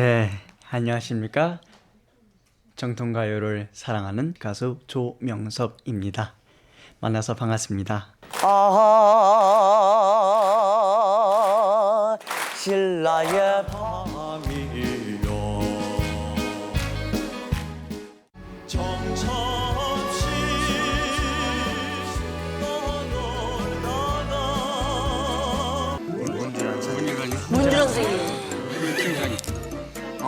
네, 안녕하십니까? 정통가요를 사랑하는 가수 조명석입니다. 만나서 반갑습니다. 아, 신라의 밤이요. 정처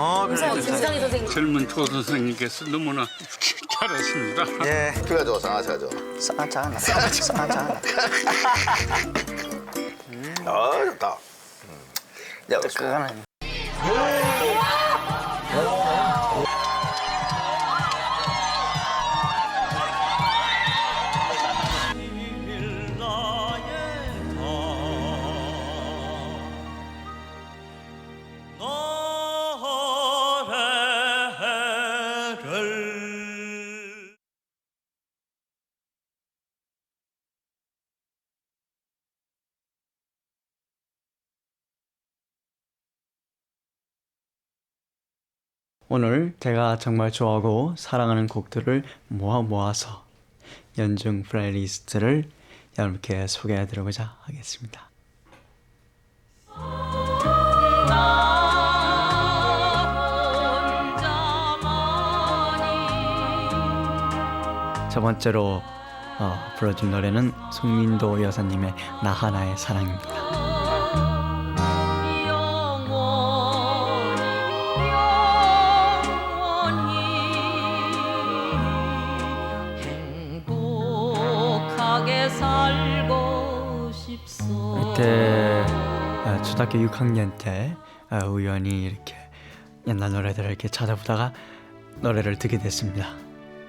어, 그래. 김상희 선생님. 젊은 조 선생님께서 너무나 잘하십니다. 예. 피가 좋아 상하차가 좋아 쌍하잖아. 쌍하잖아. 아 좋다 음. 내가 그래. 그거는 오늘 제가 정말 좋아하고 사랑하는 곡들을 모아 모아서 연중 플레이리스트를 여러분께 소개해 드리고자 하겠습니다. 첫 번째로 어, 불러준 노래는 송민도 여사님의 나 하나의 사랑입니다. 그때 어, 초등학교 6학년 때 어, 우연히 이렇게 옛날 노래들을 이렇게 찾아보다가 노래를 듣게 됐습니다.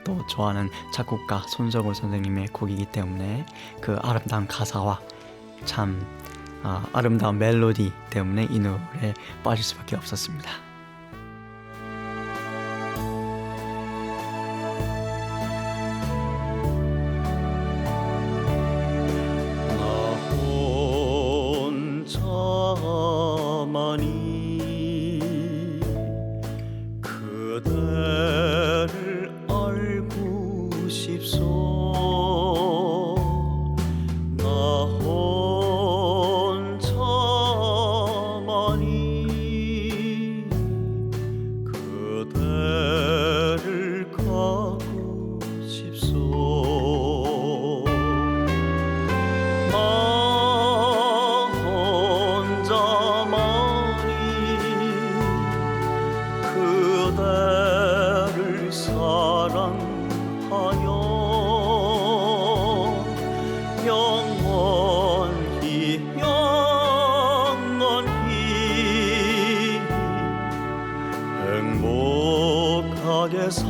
또 좋아하는 작곡가 손석울 선생님의 곡이기 때문에 그 아름다운 가사와 참 어, 아름다운 멜로디 때문에 이 노래에 빠질 수밖에 없었습니다.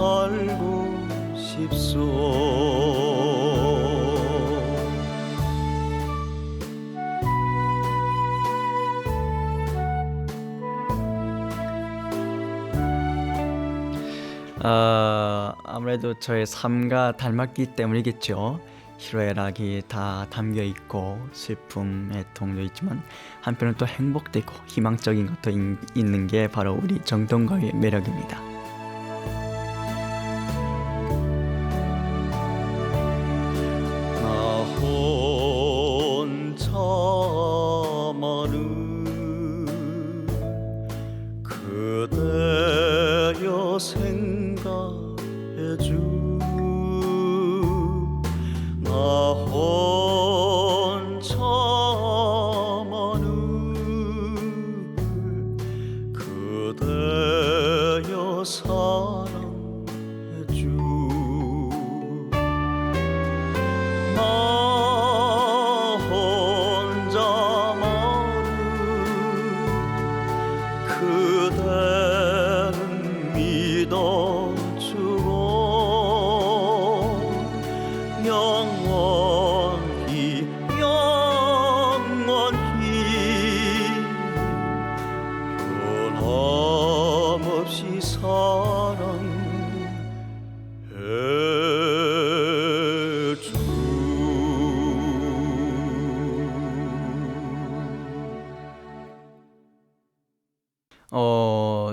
살고 싶소 어, 아무래도 저의 삶과 닮았기 때문이겠죠. 희로애락이 다 담겨 있고 슬픔, 애통도 있지만 한편은 또 행복되고 희망적인 것도 인- 있는 게 바로 우리 정동거의 매력입니다. 나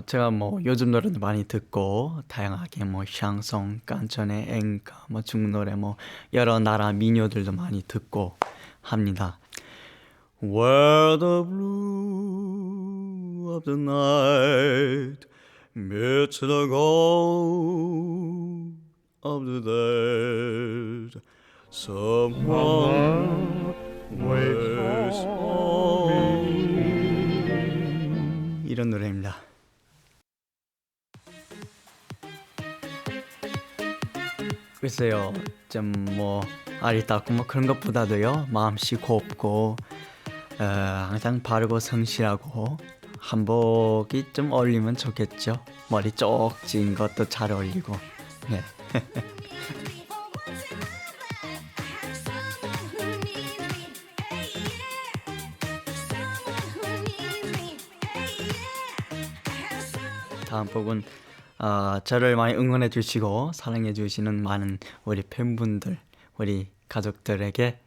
제가 뭐 요즘 노래도 많이 듣고 다양하게 뭐 샹송, 깐천의 앵가, 뭐 중국 노래 뭐 여러 나라 민요들도 많이 듣고 합니다. Where the blue of the night meets the gold of the dead, someone waits for me. 이런 노래입니다. 글쎄요, 좀 뭐 아리따고 뭐 그런 것보다도요 마음씨 곱고 어, 항상 바르고 성실하고 한복이 좀 어울리면 좋겠죠. 머리 쪽진 것도 잘 어울리고. 네. 다음 곡은 어, 저를 많이 응원해 주시고 사랑해 주시는 많은 우리 팬분들, 우리 가족들에게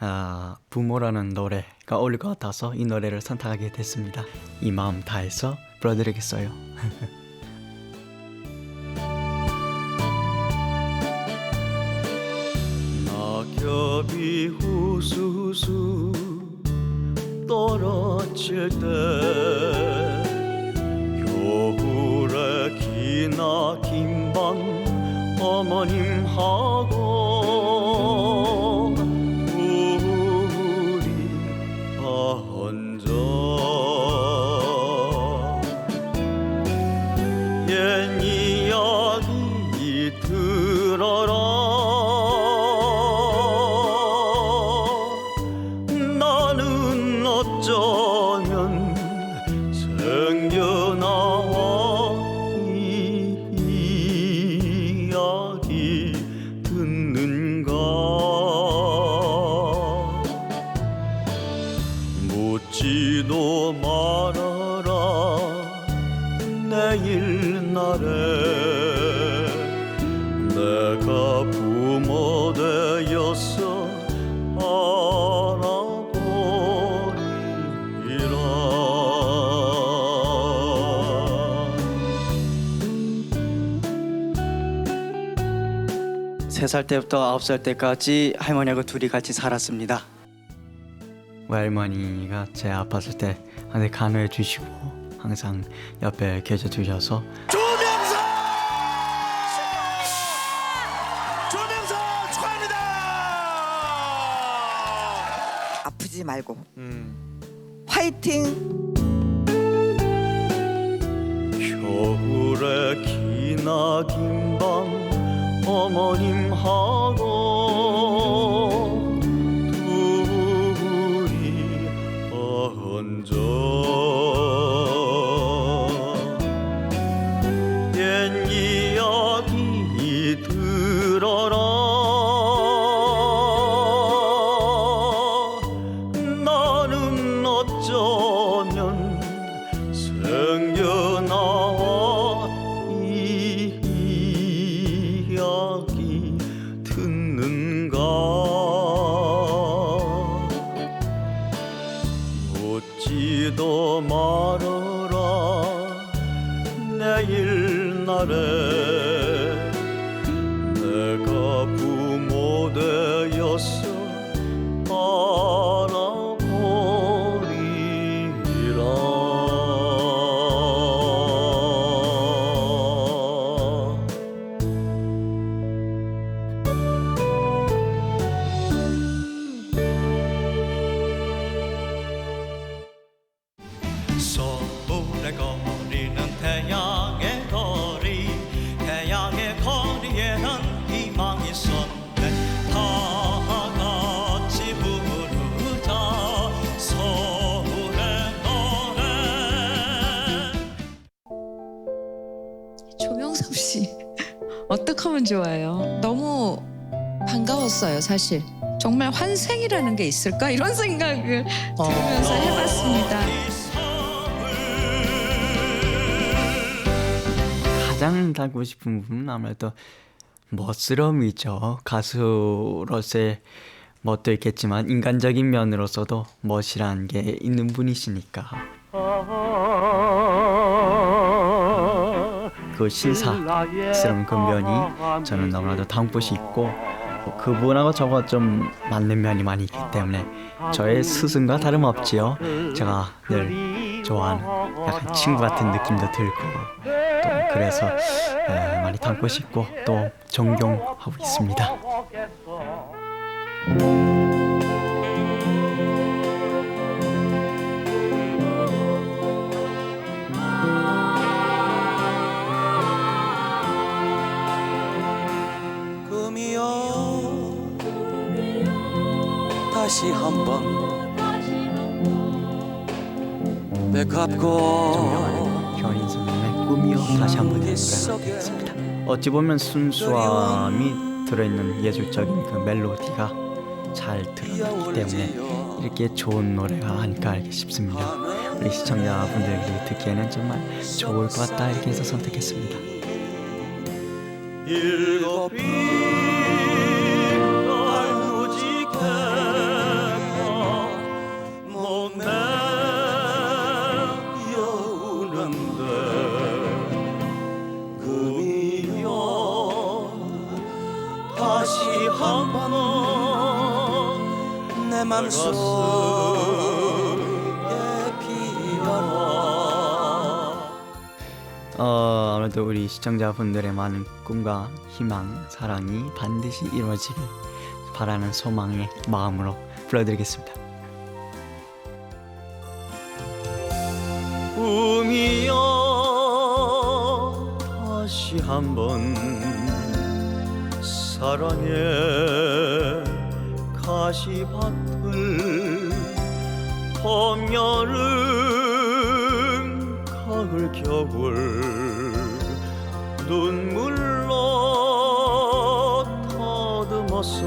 어, 부모라는 노래가 어울릴 것 같아서 이 노래를 선택하게 됐습니다. 이 마음 다해서 불러드리겠어요. 낙엽이 후수수 떨어질 때 기나긴 밤 어머님 하고 내일 날에 내가 부모 되었어 알아보리라 세 살 때부터 아홉 살 때까지 할머니하고 둘이 같이 살았습니다. 외할머니가 제 아팠을 때 항상 간호해 주시고 항상 옆에 계셔 주셔서 조명서! 조명서 축하합니다! 아프지 말고. 화이팅! 겨울에 기나긴 밤 어머님 하고 하면 좋아요? 너무 반가웠어요, 사실. 정말 환생이라는 게 있을까 이런 생각을 들으면서 해봤습니다. 가장 닮고 싶은 부분은 아무래도 멋스러움이죠. 가수로서의 멋도 있겠지만 인간적인 면으로서도 멋이란 게 있는 분이시니까. 아그 신사스러운 그 면이 저는 너무나도 담고시 있고 그분하고 저거 좀 맞는 면이 많이 있기 때문에 저의 스승과 다름없지요. 제가 늘 좋아하는 약간 친구 같은 느낌도 들고 또 그래서 에, 많이 닮고 싶고 또 존경하고 있습니다. 다시 한번 매갑고 현인 선생님의 꿈이요 다시 한번 노래하겠습니다. 어찌 보면 순수함이 들어있는 예술적인 그 멜로디가 잘 드러나기 때문에 이렇게 좋은 노래가 아닐까 알기 싶습니다. 우리 시청자분들이 듣기에는 정말 좋을 것 같다 이렇게 해서 선택했습니다. 내 맘속에 피어라 어, 아무래도 우리 시청자분들의 많은 꿈과 희망, 사랑이 반드시 이루어지길 바라는 소망의 마음으로 불러드리겠습니다. 꿈이여 다시 한번 사랑의 가시밭을 봄 여름 가을 겨울 눈물로 더듬어서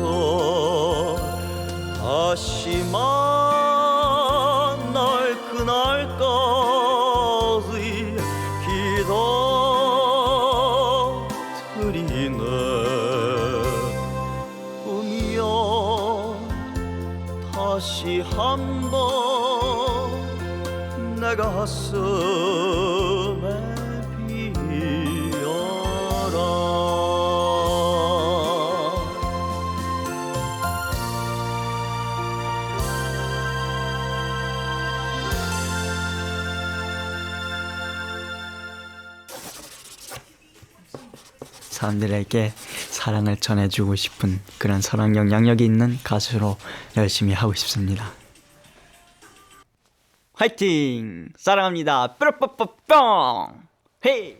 다시 만 가슴에 사람들에게 사랑을 전해주고 싶은 그런 사랑 영향력이 있는 가수로 열심히 하고 싶습니다. 화이팅! 사랑합니다. 뾰로뽀뽀뿅! 헤이!